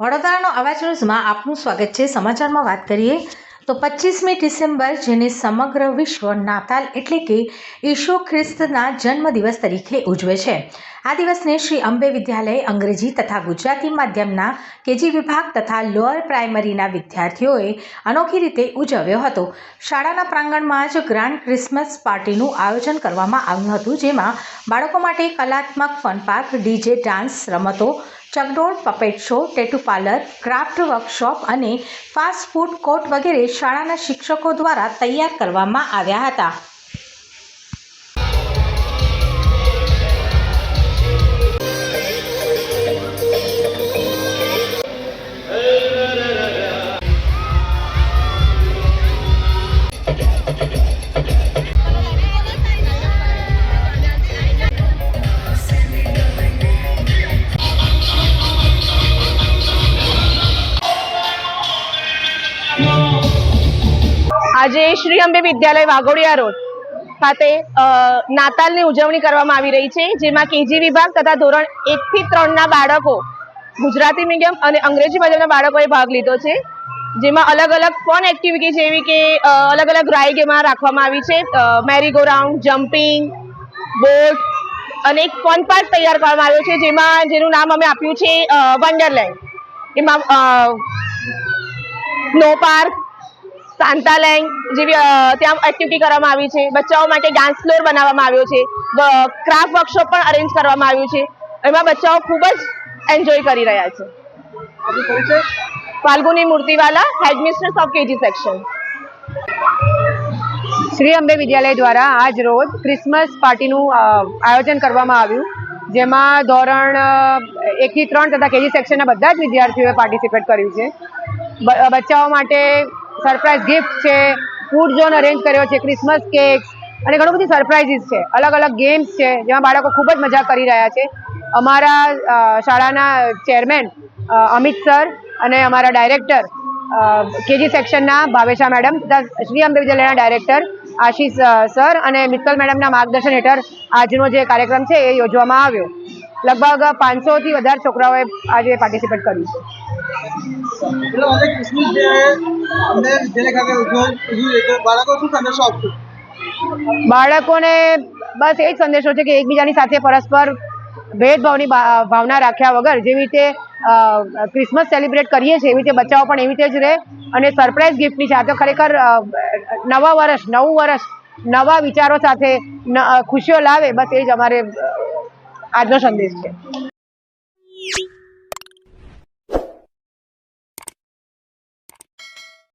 વડોદરાનો અવાજ ન્યૂઝમાં આપનું સ્વાગત છે. સમાચારમાં વાત કરીએ તો પચીસમી ડિસેમ્બર, જેને સમગ્ર વિશ્વ નાતાલ એટલે કે ઈશુ ખ્રિસ્તના જન્મદિવસ તરીકે ઉજવે છે. આ દિવસને શ્રી અંબે વિદ્યાલય અંગ્રેજી તથા ગુજરાતી માધ્યમના કેજી વિભાગ તથા લોઅર પ્રાઇમરીના વિદ્યાર્થીઓએ અનોખી રીતે ઉજવ્યો હતો. શાળાના પ્રાંગણમાં જ ગ્રાન્ડ ક્રિસમસ પાર્ટીનું આયોજન કરવામાં આવ્યું હતું, જેમાં બાળકો માટે કલાત્મક ફન પાર્ક ડીજે, ડાન્સ, રમતો ચકડોળ puppet show tattoo parlour craft workshop અને ફાસ્ટ ફૂડ કોર્ટ વગેરે શાળાના શિક્ષકો દ્વારા તૈયાર કરવામાં આવ્યા હતા. આજે શ્રી અંબે વિદ્યાલય વાઘોડિયા રોડ ખાતે નાતાલની ઉજવણી કરવામાં આવી રહી છે, જેમાં કેજી વિભાગ તથા ધોરણ એક થી ત્રણના બાળકો, ગુજરાતી મીડિયમ અને અંગ્રેજી માધ્યમના બાળકોએ ભાગ લીધો છે. જેમાં અલગ અલગ ફન એક્ટિવિટી જેવી કે અલગ અલગ રાઈડ એમાં રાખવામાં આવી છે merry go round jumping boat અને એક ફન પાર્ક તૈયાર કરવામાં આવ્યો છે, જેમાં, જેનું નામ અમે આપ્યું છે વન્ડરલેન્ડ એમાં સ્નો પાર્ક સાંતાલેન્ડ જેવી ત્યાં એક્ટિવિટી કરવામાં આવી છે. બચ્ચાઓ માટે ડાન્સ ફ્લોર બનાવવામાં આવ્યો છે. ક્રાફ્ટ વર્કશોપ પણ અરેન્જ કરવામાં આવ્યું છે. એમાં બચ્ચાઓ ખૂબ જ એન્જોય કરી રહ્યા છે. Falguni Murtiwala headmistress of KG section Shri Ambe Vidyalaya દ્વારા આજ રોજ ક્રિસમસ પાર્ટીનું આયોજન કરવામાં આવ્યું. જેમાં ધોરણ એકથી ત્રણ તથા કેજી સેક્શનના બધા જ વિદ્યાર્થીઓએ પાર્ટિસિપેટ કર્યું છે. બચ્ચાઓ માટે સરપ્રાઇઝ ગિફ્ટ છે ફૂડ ઝોન અરેન્જ કર્યો છે ક્રિસમસ કેક્સ અને ઘણું બધી સરપ્રાઇઝીસ છે. અલગ અલગ ગેમ્સ છે, જેમાં બાળકો ખૂબ જ મજા કરી રહ્યા છે. અમારા શાળાના ચેરમેન અમિત સર અને અમારા ડાયરેક્ટર કેજી સેક્શનના ભાવેશા મેડમ તથા શ્રી અંબે વિદ્યાલયના ડાયરેક્ટર આશીષ સર અને મિત્તલ મેડમના માર્ગદર્શન હેઠળ આજનો જે કાર્યક્રમ છે એ યોજવામાં આવ્યો. લગભગ પાંચસોથી વધારે છોકરાઓએ આજે પાર્ટિસિપેટ કર્યું છે. બાળકોને બસ એ જ સંદેશો છે કે એકબીજાની સાથે પરસ્પર ભેદભાવની ભાવના રાખ્યા વગર જેવી રીતે ક્રિસમસ સેલિબ્રેટ કરીએ છીએ એવી રીતે બચ્ચાઓ પણ એવી રીતે જ રહે અને સરપ્રાઇઝ ગિફ્ટની છે આ તો ખરેખર નવા વર્ષ નવું વર્ષ નવા વિચારો સાથે ખુશીઓ લાવે બસ એ જ અમારે અ, આજનો સંદેશ છે